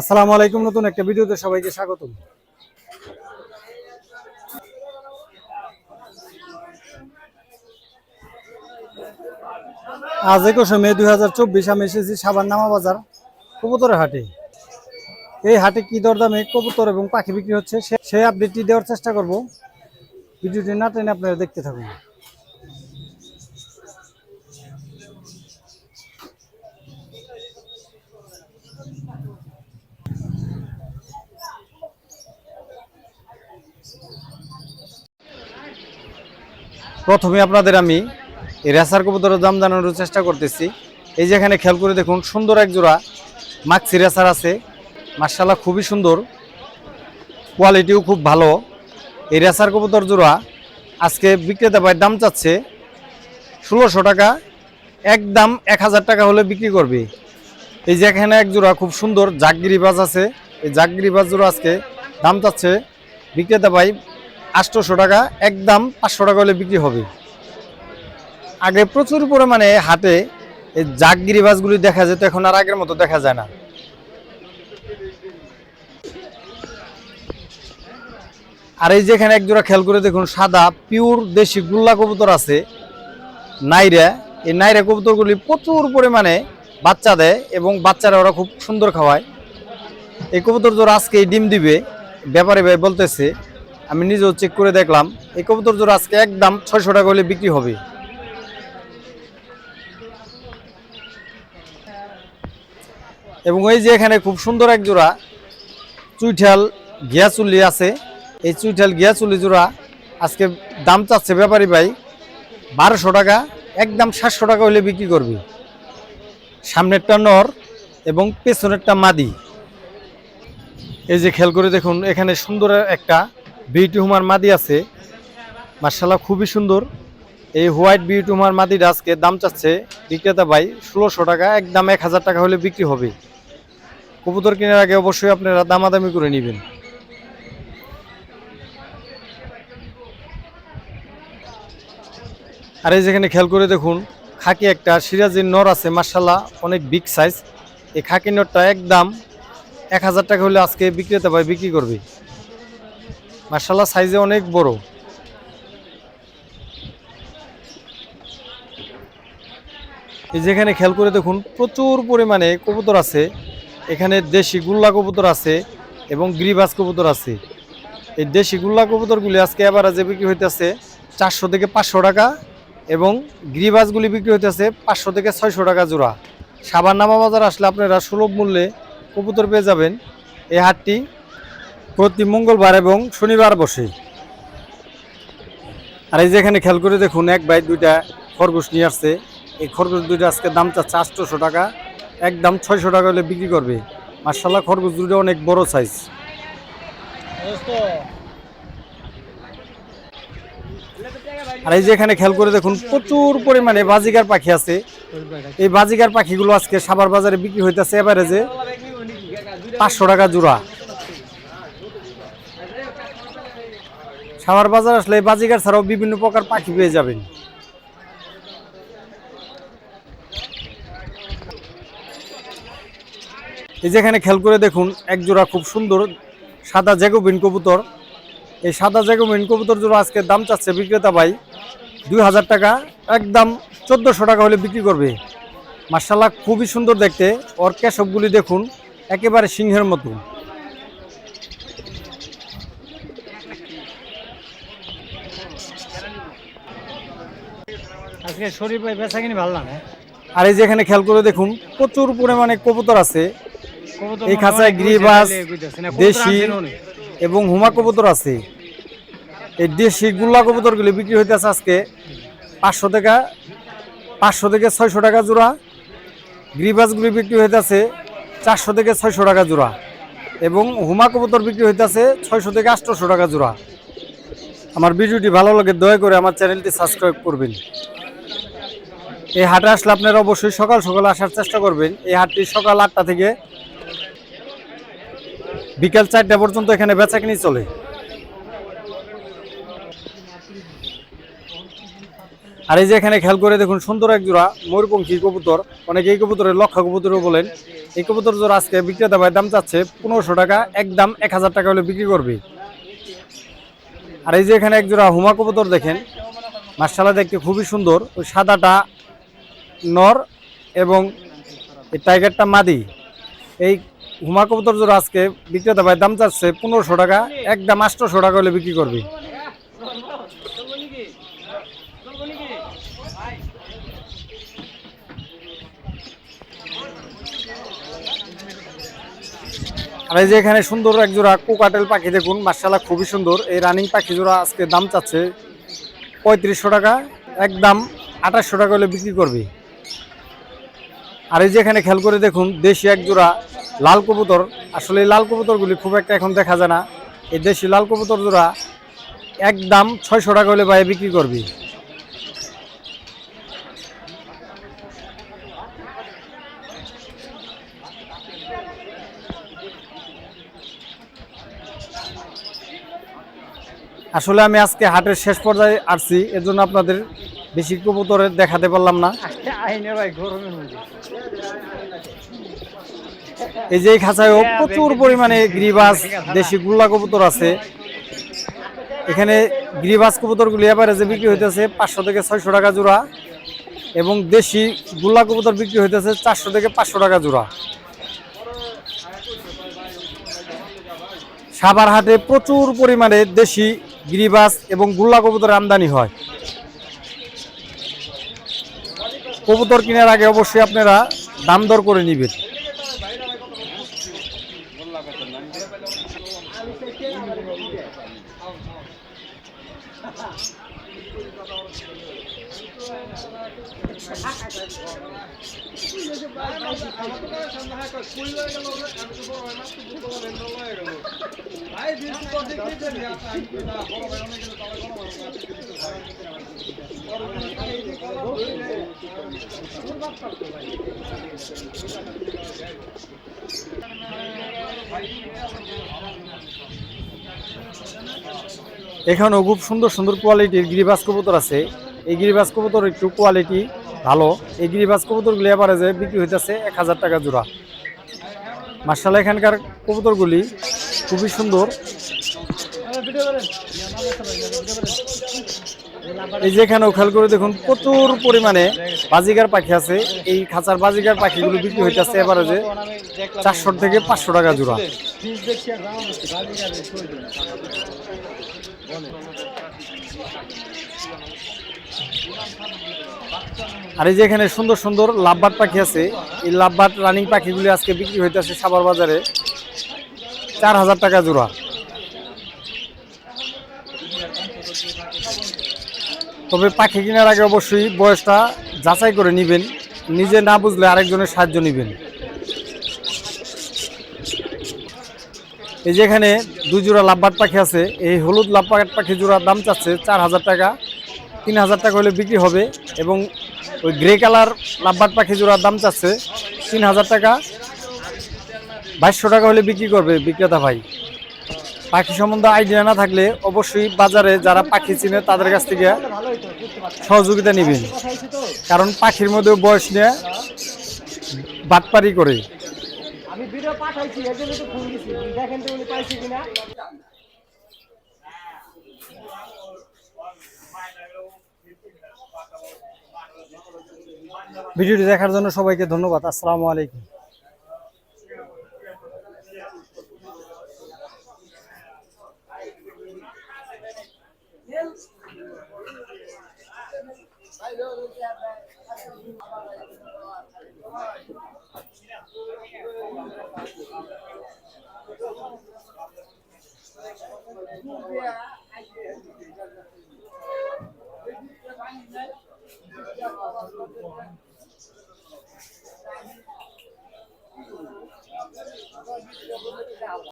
আসসালামু আলাইকুম নতুন একটা ভিডিওতে সবাইকে স্বাগতম। আজ একুশে মে দুই হাজার চব্বিশ আমি এসেছি সাবান নামা বাজার কবুতরের হাটে। এই হাটে কি দরদামে কবুতর এবং পাখি বিক্রি হচ্ছে সেই আপডেটটি দেওয়ার চেষ্টা করব। ভিডিওটি না টেনে আপনারা দেখতে থাকুন। প্রথমে আপনাদের আমি এই রেসার কবুতরের দাম জানানোর চেষ্টা করতেছি। এই যেখানে খেয়াল করে দেখুন, সুন্দর এক জোড়া মাক্সি রেসার আছে। মার্শাল্লাহ খুবই সুন্দর। কোয়ালিটিও খুব ভালো। এই রেসার কবুতর জোড়া আজকে বিক্রেতা ভাই দাম চাচ্ছে ষোলোশো টাকা। একদম এক হাজার টাকা হলে বিক্রি করবে। এই যে এখানে এক জোড়া খুব সুন্দর জাগগিরিবাজ আছে। এই জাগগিরিবাজ জোড়া আজকে দাম চাচ্ছে বিক্রেতা ভাই আটশোশো টাকা, একদম পাঁচশো টাকা হলে বিক্রি হবে। আগে প্রচুর পরিমাণে হাটে এই জাগগিরি বাসগুলি দেখা যেত, এখন আর আগের মতো দেখা যায় না। আর এই যেখানে একজোড়া খেয়াল করে দেখুন, সাদা, পিওর দেশি গুল্লা কবুতর আছে, নাইরা। এই নাইরা কবুতরগুলি প্রচুর পরিমাণে বাচ্চা দেয় এবং বাচ্চারা ওরা খুব সুন্দর খাওয়ায়। এই কবুতর জোড়া আজকে ডিম দিবে, ব্যাপারে বলতেছে আমি নিজেও চেক করে দেখলাম। এই কবুতর জোড়া আজকে একদম ছয়শো টাকা হলে বিক্রি হবে। এবং এই যে এখানে খুব সুন্দর এক জোড়া, চুইঠাল গিয়াচুল্লি আছে। এই চুইঠাল গিয়াচুল্লি জোড়া আজকে দাম চাচ্ছে ব্যাপারী ভাই বারোশো টাকা, একদম সাতশো টাকা হলে বিক্রি করবি। সামনেরটা নর এবং পেছনেরটা মাদি। এই যে খেয়াল করে দেখুন, এখানে সুন্দর একটা বিউটি হুমার মাদি আছে। মার্শাল্লাহ খুবই সুন্দর। এই হোয়াইট বিউটি হুমার মাদিটা আজকে দাম চাচ্ছে বিক্রেতা ভাই ষোলোশো টাকা, একদম এক হাজার টাকা হলে বিক্রি হবে। কবুতর কেনার আগে অবশ্যই আপনারা দামাদামি করে নেবেন। আর এই যেখানে খেয়াল করে দেখুন, খাকি একটা সিরাজির নর আছে মার্শাল্লাহ অনেক বিগ সাইজ এই খাকি নরটা একদম এক হাজার টাকা হলে আজকে বিক্রেতা ভাই বিক্রি করবে। মার্শাল্লাহ সাইজে অনেক বড়। এই যেখানে খেয়াল করে দেখুন, প্রচুর পরিমাণে কবুতর আছে। এখানে দেশি গুল্লা কবুতর আছে এবং গ্রিবাস কবুতর আছে। এই দেশি গুল্লা কবুতরগুলি আজকে আবার যে বিক্রি হইতেছে চারশো থেকে পাঁচশো টাকা এবং গ্রিবাসগুলি বিক্রি হইতেছে পাঁচশো থেকে ছয়শো টাকা জোড়া। সাবান নামা বাজার আসলে আপনারা সুলভ মূল্যে কবুতর পেয়ে যাবেন। এই হাটটি প্রতি মঙ্গলবার এবং শনিবার বসে। আর এই যে এখানে খেয়াল করে দেখুন, এক বাই দুইটা খরগোশ নিয়ে আসছে। এই খরগোশ দুইটা আজকে দাম চাচ্ছে আটশোশো টাকা। একদম ছয়শো টাকা হলে বিক্রি করবে। মার্শাল্লাহ খরগোশ দুটো অনেক বড় সাইজ আর এই যে এখানে খেয়াল করে দেখুন, প্রচুর পরিমাণে বাজিকার পাখি আছে। এই বাজিকার পাখিগুলো আজকে সাবার বাজারে বিক্রি হইতেছে এবারে যে পাঁচশো টাকা জোড়া। সাভার বাজার আসলে বাজিকার ছাড়াও বিভিন্ন প্রকার পাখি পেয়ে যাবেন। এই যেখানে খেয়াল করে দেখুন, এক জোড়া খুব সুন্দর সাদা জেগোবিন কবুতর। এই সাদা জেগোবিন কবুতর জোড়া আজকে দাম চাচ্ছে বিক্রেতা ভাই দুই হাজার টাকা, একদম চোদ্দোশো টাকা হলে বিক্রি করবে। মার্শাল্লাহ খুবই সুন্দর দেখতে। ওর কেশবগুলি দেখুন, একেবারে সিংহের মতো। আজকে শরীর পাই বেচা কিনি ভালো লাগে আর এই যেখানে খেয়াল করে দেখুন প্রচুর পরিমাণে কবুতর আছে। এই খাঁচায় হয় গ্রিবাস, দেশি এবং হুমা কবুতর আছে। এই দেশি গুল্লা কবুতরগুলি বিক্রি হইতেছে আজকে পাঁচশো টাকা পাঁচশো থেকে ছয়শো টাকা জোড়া। গ্রিবাসগুলি বিক্রি হইতেছে চারশো থেকে ছয়শো টাকা জোড়া এবং হুমা কবুতর বিক্রি হইতেছে ছয়শো থেকে আটশোশো টাকা জোড়া। আমার ভিডিওটি ভালো লাগে দয়া করে আমার চ্যানেলটি সাবস্ক্রাইব করবেন। এই হাটে আসলে আপনারা অবশ্যই সকাল সকাল আসার চেষ্টা করবেন। এই হাটটি সকাল আটটা থেকে বিকাল চারটা পর্যন্ত এখানে বেচাকিনি চলে। আর এই যে এখানে খেয়াল করে দেখুন, সুন্দর এক জোড়া ময়ূরপঙ্খী কবুতর। অনেকে এই কবুতরের লক্ষা কবুতরও বলেন, এই কবুতর জোড়া আজকে বিক্রেতা ভাই দাম চাচ্ছে পনেরোশো টাকা একদম এক হাজার টাকা হলে বিক্রি করবে। আর এই যে এখানে এক জোড়া হুমা কবুতর দেখেন মার্শাল্লাহ দেখতে খুবই সুন্দর। ওই সাদাটা নর এবং এই টাইগারটা মাদি। এই হুমা কবুতর জোড়া আজকে বিক্রেতা ভাই দাম চাচ্ছে পনেরোশো টাকা, একদম আটশোশো টাকা হলে বিক্রি করবে। আর এই যে এখানে সুন্দর এক জোড়া কোকাটেল পাখি দেখুন মার্শাল্লাহ খুবই সুন্দর। এই রানিং পাখি জোড়া আজকে দাম চাচ্ছে পঁয়ত্রিশশো টাকা, একদম আঠাশশো টাকা হলে বিক্রি করবে। আর এই যে এখানে খেয়াল করে দেখুন দেশি এক জোড়া লাল কবুতর। আসলে এই লাল কবুতরগুলি খুব একটা এখন দেখা যায় না। এই দেশি লাল কবুতর জোড়া এক দাম ছয়শো টাকা হলে বাইরে বিক্রি করবি। আসলে আমি আজকে হাটের শেষ পর্যায়ে আসছি এর জন্য আপনাদের বেশি কবুতরের দেখাতে পারলাম না। এই যে খাঁচায় প্রচুর পরিমাণে গ্রিবাস দেশি গুল্লা কবুতর আছে। এখানে গিরিবাস কবুতরগুলি এভারেজে বিক্রি হইতেছে পাঁচশো থেকে ছয়শো টাকা জোড়া এবং দেশি গুল্লা কবুতর বিক্রি হইতেছে চারশো থেকে পাঁচশো টাকা জোড়া। সাভার হাটে প্রচুর পরিমাণে দেশি গিরিবাস এবং গুল্লা কবুতর আমদানি হয়। কবুতর কেনার আগে অবশ্যই আপনারা দাম দর করে নেবেন এখানেও খুব সুন্দর সুন্দর কোয়ালিটির গিরিবাস কবুতর আছে। এই গিরিবাস কবুতর একটু কোয়ালিটি ভালো। এই গিরিবাস কবুতরগুলি এভারেজে বিক্রি হইতেছে এক হাজার টাকা জোড়া। মার্শাল এখানকার কবুতরগুলি খুবই সুন্দর। এই যে এখানেও খেয়াল করে দেখুন, প্রচুর পরিমাণে বাজিগার পাখি আছে। এই খাঁচার বাজিগার পাখিগুলো বিক্রি হইতেছে এবারে যে চারশো থেকে পাঁচশো টাকা জোড়া। আর এই যে এখানে সুন্দর সুন্দর লাভবাট পাখি আছে। এই লাভবাট রানিং পাখিগুলি আজকে বিক্রি হইতেছে সাবার বাজারে চার হাজার টাকা জোড়া। তবে পাখি কেনার আগে অবশ্যই বয়সটা যাচাই করে নেবেন। নিজে না বুঝলে আরেকজনের সাহায্য নেবেন। এই যে এখানে দুই জোড়া লাভবাট পাখি আছে, এই হলুদ লাভবাট পাখি জোড়ার দাম চাচ্ছে চার হাজার টাকা। তিন হাজার টাকা হলে বিক্রি হবে এবং ওই গ্রে কালার লাভবাট পাখি জোড়ার দাম চাচ্ছে তিন হাজার টাকা। বাইশশো টাকা হলে বিক্রি করবে বিক্রেতা ভাই। পাখি সম্বন্ধে আইডিয়া না থাকলে অবশ্যই বাজারে যারা পাখি চিনে তাদের কাছ থেকে সহযোগিতা নেবেন। কারণ পাখির মধ্যে বয়স নিয়ে বাটপারি করে। ভিডিওটি দেখার জন্য সবাইকে ধন্যবাদ। আসসালামু আলাইকুম। Não